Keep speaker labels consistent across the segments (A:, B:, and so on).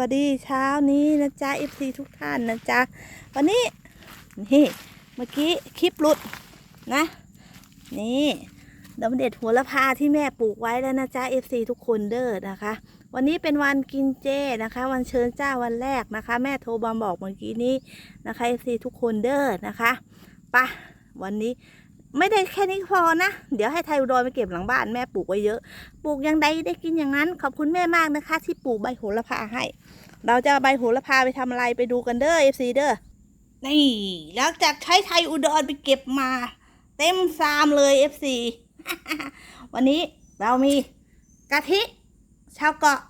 A: วัสดีเช้านี้นะจ๊ะ FC ทุกท่านนะจ๊ะ วันนี้ นี่เมื่อกี้คลิปหลุดนะ นี่ดอกเด็ดหัวละพาที่แม่ปลูกไว้แล้วนะจ๊ะ FC ทุกคนเด้อนะคะ วันนี้เป็นวันกินเจนะคะ วันเชิญเจ้าวันแรกนะคะ แม่โทรบอมบอกเมื่อกี้นี้นะคะ FC ทุกคนเด้อนะคะปะวันนี้ ไม่ได้แค่นี้พอนะ เดี๋ยวให้ไทยอุดรไปเก็บหลังบ้านแม่ปลูกไว้เยอะ ปลูกอย่างใดได้กินอย่างนั้น ขอบคุณแม่มากนะคะ ที่ปลูกใบโหระพาให้ เราจะเอาใบโหระพาไปทำอะไรไปดูกันเด้อ FC เด้อ นี่หลังจากใช้ไทยอุดรไปเก็บมา เต็มซามเลย FC วันนี้เรามีกะทิ ชาวเกาะ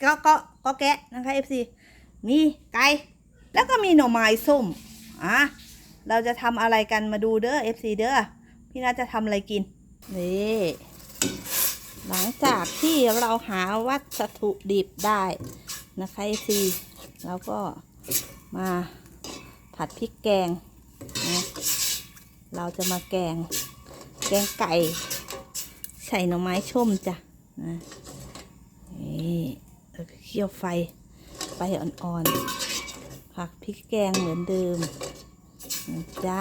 A: เกาะเกาะเกาะแกะนะคะ FC มีไก่แล้วก็มีหน่อไม้ส้มอะเราจะทำอะไรกันมาดูเด้อ FC เด้อ พี่นาจะทำอะไรกิน นี่หลังจากที่เราหาวัตถุดิบได้นะคะ FC แล้วก็มาผัดพริกแกงนะเราจะมาแกง แกงไก่ ใส่หน่อไม้ชมจ้ะนะนี่เคี่ยวไฟไฟอ่อนๆผักพริกแกงเหมือนเดิมนะจ๊ะ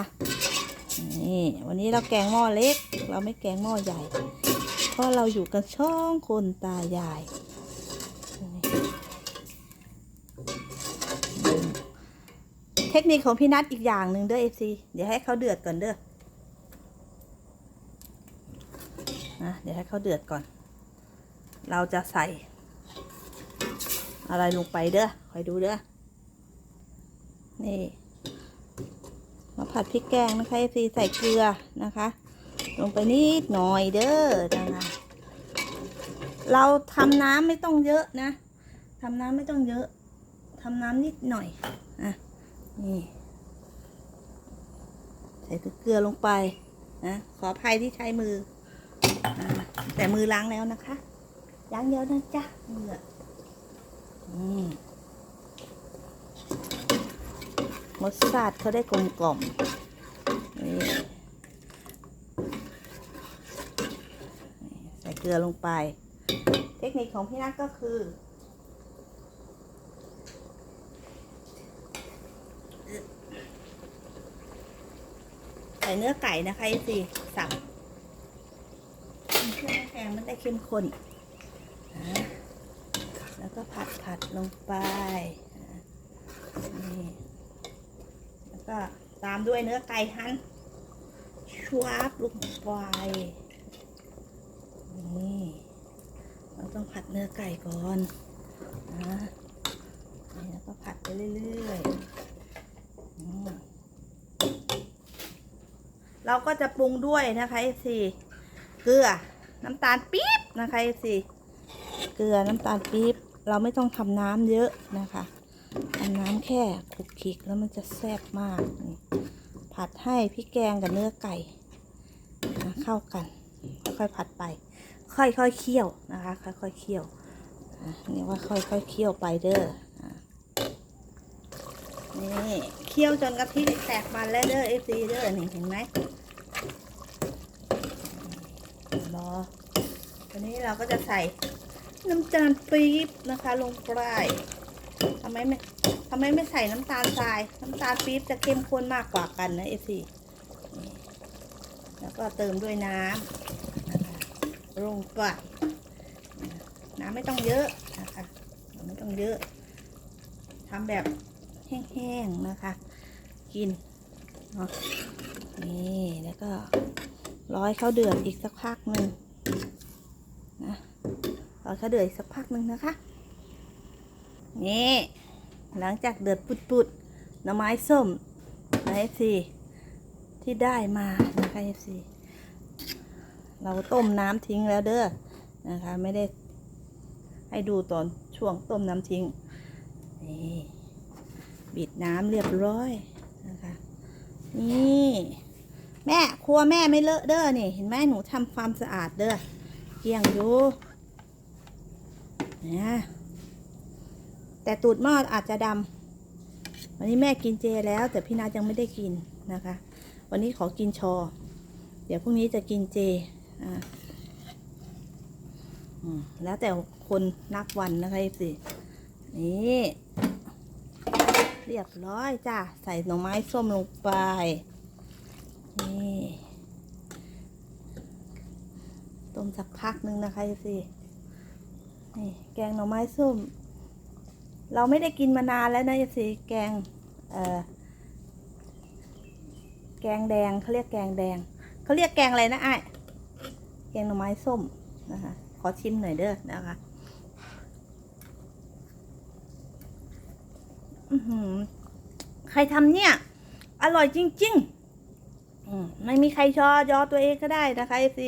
A: นี่วันนี้เราแกงหม้อเล็ก เราไม่แกงหม้อใหญ่ เพราะเราอยู่กันช่องคนตายาย เทคนิคของพี่นัทอีกอย่างหนึ่งเด้อเอฟซีเดี๋ยวให้เขาเดือดก่อนเด้อนะเดี๋ยวให้เขาเดือดก่อน เราจะใส่ อะไรลงไปเด้อคอยดูเด้อนี่ มาผัดพริกแกงนะคะซีใส่เกลือนะคะ ลงไปนิดหน่อยเด้อนะคะ เราทำน้ำไม่ต้องเยอะนะทำน้ำไม่ต้องเยอะทำน้ำนิดหน่อยอะนี่ ใส่เกลือลงไปนะขออภัยที่ใช้มืออแต่มือล้างแล้วนะคะ ล้างเดียวนะจ๊ะมืออืม รสชาติเขาได้กลมกล่อมนี่ใส่เกลือลงไป เทคนิคของพี่นัทก็คือ ใส่เนื้อไก่นะคะไอซีสับเครื่องแกงมันได้เข้มข้น แล้วก็ผัดผัดลงไปนะนี่แล้ว ก็ตามด้วยเนื้อไก่หั่นชวาบลงไปนี่เราต้องผัดเนื้อไก่ก่อนนะนี่แล้วก็ผัดไปเรื่อยๆเราก็จะปรุงด้วยนะคะเอซีเกลือน้ำตาลปี๊บนะคะสิเกลือน้ำตาลปี๊บเราไม่ต้องทำน้ำเยอะนะคะ น้ำแค่คลุกคลิกแล้วมันจะแซ่บมาก ผัดให้พริกแกงกับเนื้อไก่นะเข้ากัน ค่อยๆผัดไป ค่อยๆเคี่ยวนะคะ ค่อยๆเคี่ยวนี่ว่าค่อยๆเคี่ยวไปเด้อนี่เคี่ยวจนกะทิแตกมันแล้วเด้อเอซีเด้อนี่เห็นไหมรอทีนี้เราก็จะใส่น้ำตาลปี๊บนะคะ ลงไปทำไมไม่ ทำไมไม่ใส่น้ำตาลทราย น้ำตาลปี๊บจะเข้มข้นมากกว่ากันนะเอซีแล้วก็เติมด้วยน้ำลงไปน้ำไม่ต้องเยอะนะคะไม่ต้องเยอะทำแบบแห้งๆนะคะ กินเนาะนี่แล้วก็ร้อให้เขาเดือดอีกสักพักหนึ่งนะร้อเข้าเดือดอีกสักพักหนึ่งนะคะนี่ หลังจากเดือดปุดๆหน่อไม้ส้มนะเอฟซีที่ได้มานะคะเอฟซีเราต้มน้ำทิ้งแล้วเด้อนะคะ ไม่ได้ให้ดูตอนช่วงต้มน้ำทิ้งนี่บิดน้ำเรียบร้อยนะคะนี่แม่ครัวแม่ไม่เลอะเด้อนี่เห็นไหมหนูทำความสะอาดเด้อเกี่ยงอยู่เนี่ย แต่ตูดหม้ออาจจะดำวันนี้แม่กินเจแล้ว แต่พี่นายังไม่ได้กินนะคะ วันนี้ขอกินชอ เดี๋ยวพรุ่งนี้จะกินเจอ่าแล้วแต่คนนับวันนะคะสินี่ เรียบร้อยจ้ะใส่หน่อไม้ส้มลงไป นี่ ต้มสักพักหนึ่งนะคะสินี่แกงหน่อไม้ส้ม เราไม่ได้กินมานานแล้วนะสิแกงเอ่อแกงแดงเขาเรียกแกงแดงเขาเรียกแกงอะไรนะไอ้แกงหน่อไม้ส้มนะคะขอชิมหน่อยเด้อนะคะใครทำเนี่ย อร่อยจริงๆไม่มีใครชอยอตัวเองก็ได้นะคะเอฟซี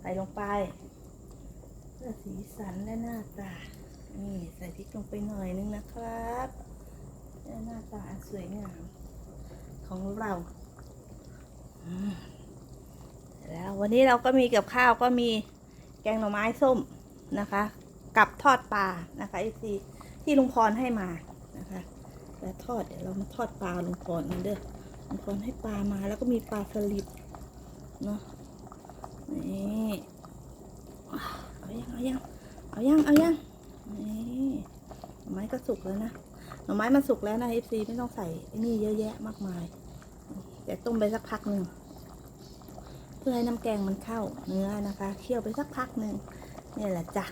A: ใส่ลงไป พื่อสีสันและหน้าตา นี่ใส่พริกลงไปหน่อยนึงนะครับหน้าตาสวยงามของเราอืมเร็จแล้ววันนี้เราก็มีกับข้าวก็มีแกงหน่อไม้ส้มนะคะ กับทอดปลานะคะไอซีที่ลุงพรให้มานะคะแล้วทอดเดี๋ยวเรามาทอดปลาลุงพรกันเด้อลุงพรให้ปลามาแล้วก็มีปลาสลิดเนาะนี่ เอายังเอายังเอายังเอายังนี่หน่อไม้ก็สุกแล้วนะหน่อไม้มันสุกแล้วนะเอฟซีไม่ต้องใส่นี่เยอะแยะมากมายแต่ต้มไปสักพักหนึ่งเพื่อให้น้ำแกงมันเข้าเนื้อนะคะเคี่ยวไปสักพักหนึ่งนี่แหละจ้ะ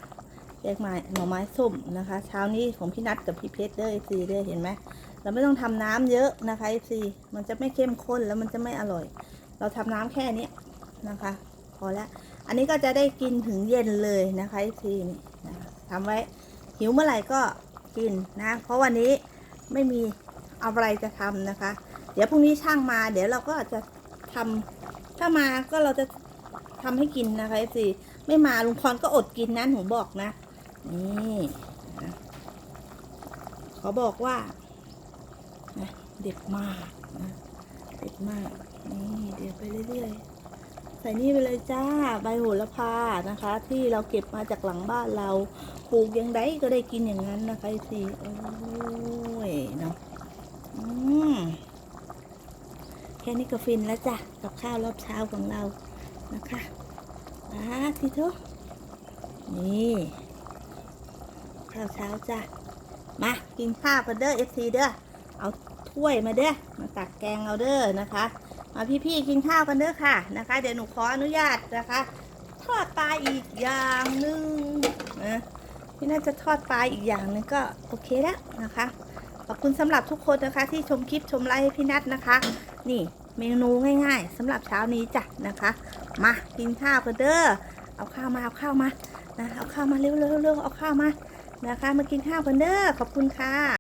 A: แกงไม้หน่อไม้ส้มนะคะ เช้านี้ของพี่นัทกับพี่เพชรเด้อเอฟซีเด้อเห็นไหมเราไม่ต้องทำน้ำเยอะนะคะเอฟซีมันจะไม่เข้มข้นแล้วมันจะไม่อร่อย เราทำน้ำแค่นี้นะคะ พอแล้ว อันนี้ก็จะได้กินถึงเย็นเลยนะคะเอฟซีนี่นะทำไว้หิวเมื่อไหร่ก็กินนะ เพราะวันนี้ไม่มีอะไรจะทำนะคะ เดี๋ยวพรุ่งนี้ช่างมา เดี๋ยวเราก็จะทำถ้ามาก็เราจะทำให้กินนะคะเอฟซีไม่มาลุงพรก็อดกินนะหนูบอกนะ นี่เขาบอกว่าเด็ดมากนะเด็ดมาก นี่เดี๋ยวไปเรื่อยๆ ใส่นี่ไปเลยจ้าใบโหระพานะคะ ที่เราเก็บมาจากหลังบ้านเราปลูกยังไงก็ได้กินอย่างนั้นนะคะสิโอ้ยเนาะอืมแค่นี้ก็ฟินแล้วจ้ะกับข้าวรอบเช้าของเรานะคะอ่าทีเถอะนี่ข้าวเช้าจ้ะมากินข้าวกันเด้อเอฟซีเด้อเอาถ้วยมาเด้อมาตักแกงเอาเด้อนะคะาพี่ๆกินข้าวกันเด้อค่ะนะคะ เดี๋ยวหนูขออนุญาตนะคะทอดปลาอีกอย่างหนึ่งนะพี่น่าจะทอดปลาอีกอย่างนึงก็โอเคแล้วนะคะ ขอบคุณสำหรับทุกคนนะคะ ที่ชมคลิปชมไลฟ์พี่นัทนะคะ นี่เมนูง่ายๆสำหรับเช้านี้จ้ะนะคะ มากินข้าวกันเด้อเอาข้าวมาเอาข้าวมานะเอาข้าวมาเร็วๆเร็วๆเอาข้าวมานะคะ มากินข้าวกันเด้อขอบคุณค่ะ